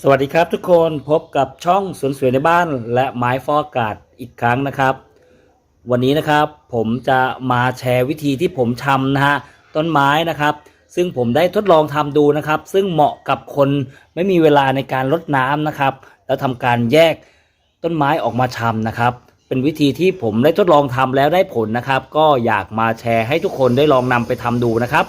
สวัสดีครับทุกคนพบกับช่องสวนสวยในบ้าน และไม้ฟอกอากาศอีกครั้งนะครับ วันนี้นะครับผมจะมาแชร์วิธีที่ผมทำนะฮะต้นไม้นะครับ ซึ่งผมได้ทดลองทำดูนะครับ ซึ่งเหมาะกับคนไม่มีเวลาในการรดน้ำนะครับ แล้วทำการแยกต้นไม้ออกมาทำนะครับ เป็นวิธีที่ผมได้ทดลองทำแล้วได้ผลนะครับ ก็อยากมาแชร์ให้ทุกคนได้ลองนำไปทำดูนะครับ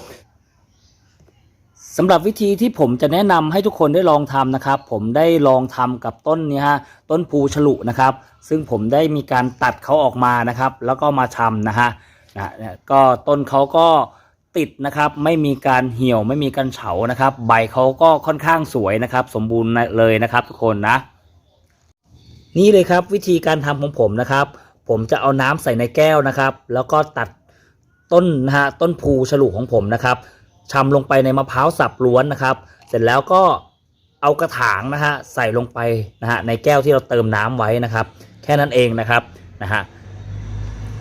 สำหรับวิธีที่ผมจะแนะนำให้ทุกคนได้ลองทำนะครับ ผมได้ลองทำกับต้นนี้ฮะต้นภูฉลุนะครับ ซึ่งผมได้มีการตัดเขาออกมานะครับ แล้วก็มาทำนะฮะนะก็ต้นเขาก็ติดนะครับ ไม่มีการเหี่ยวไม่มีการเฉานะครับ ใบเขาก็ค่อนข้างสวยนะครับ สมบูรณ์เลยนะครับ ทุกคนนะ นี่เลยครับวิธีการทำของผมนะครับ ผมจะเอาน้ำใส่ในแก้วนะครับ แล้วก็ตัดต้นนะฮะต้นภูฉลุของผมนะครับ ชำลงไปในมะพร้าวสับล้วนนะครับ เสร็จแล้วก็เอากระถางนะฮะใส่ลงไปนะฮะในแก้วที่เราเติมน้ำไว้นะครับ แค่นั้นเองนะครับนะฮะ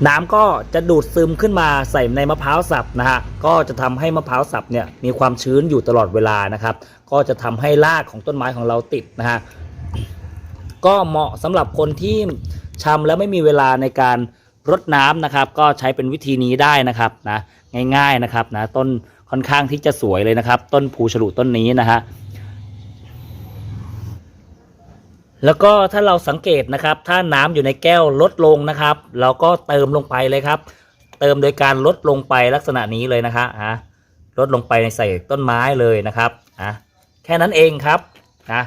น้ำก็จะดูดซึมขึ้นมาใส่ในมะพร้าวสับนะฮะก็จะทำให้มะพร้าวสับเนี่ยมีความชื้นอยู่ตลอดเวลานะครับ ก็จะทำให้รากของต้นไม้ของเราติดนะฮะก็เหมาะสำหรับคนที่ชำแล้วไม่มีเวลาในการรดน้ำนะครับ ก็ใช้เป็นวิธีนี้ได้นะครับนะง่าย ๆนะครับนะต้น ค่อนข้างที่จะสวยเลยนะครับ ต้นภูฉลุต้นนี้นะฮะแล้วก็ถ้าเราสังเกตนะครับ ถ้าน้ำอยู่ในแก้วลดลงนะครับ เราก็เติมลงไปเลยครับ เติมโดยการลดลงไปลักษณะนี้เลยนะฮะอะลดลงไปในใส่ต้นไม้เลยนะครับอะแค่นั้นเองครับนะ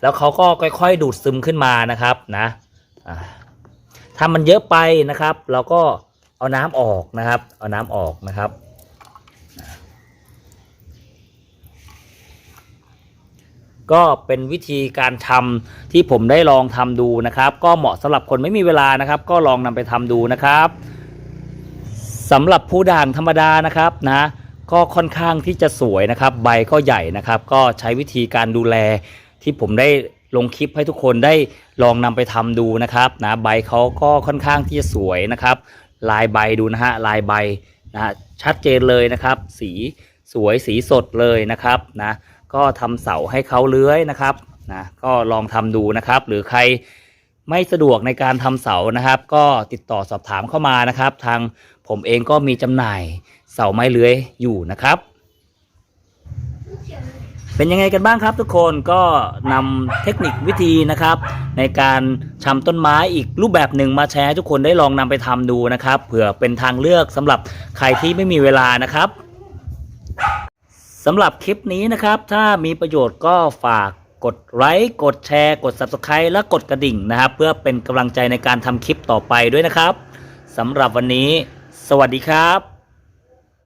แล้วเขาก็ค่อยๆดูดซึมขึ้นมานะครับนะถ้ามันเยอะไปนะครับ เราก็เอาน้ำออกนะครับ เอาน้ำออกนะครับ ก็เป็นวิธีการทำที่ผมได้ลองทำดูนะครับ ก็เหมาะสำหรับคนไม่มีเวลานะครับ ก็ลองนำไปทำดูนะครับสำหรับผู้ด่างธรรมดานะครับนะก็ค่อนข้างที่จะสวยนะครับ ใบก็ใหญ่นะครับ ก็ใช้วิธีการดูแลที่ผมได้ลงคลิปให้ทุกคนได้ลองนำไปทำดูนะครับนะใบเขาก็ค่อนข้างที่จะสวยนะครับ ลายใบดูนะฮะลายใบนะฮะชัดเจนเลยนะครับ สีสวยสีสดเลยนะครับนะ ก็ทำเสาให้เขาเลื้อยนะครับนะก็ลองทำดูนะครับ หรือใครไม่สะดวกในการทำเสานะครับ ก็ติดต่อสอบถามเข้ามานะครับ ทางผมเองก็มีจำหน่ายเสาไม้เลื้อยอยู่นะครับ เป็นยังไงกันบ้างครับทุกคนก็นำเทคนิควิธีนะครับ ในการชำต้นไม้อีกรูปแบบหนึ่งมาแชร์ทุกคนได้ลองนำไปทำดูนะครับ เผื่อเป็นทางเลือกสำหรับใครที่ไม่มีเวลานะครับ สำหรับคลิปนี้นะครับ ถ้ามีประโยชน์ก็ฝากกดไลค์กดแชร์ กด Subscribe และกดกระดิ่งนะครับ เพื่อเป็นกำลังใจในการทำคลิปต่อไปด้วยนะครับสำหรับวันนี้ สวัสดีครับ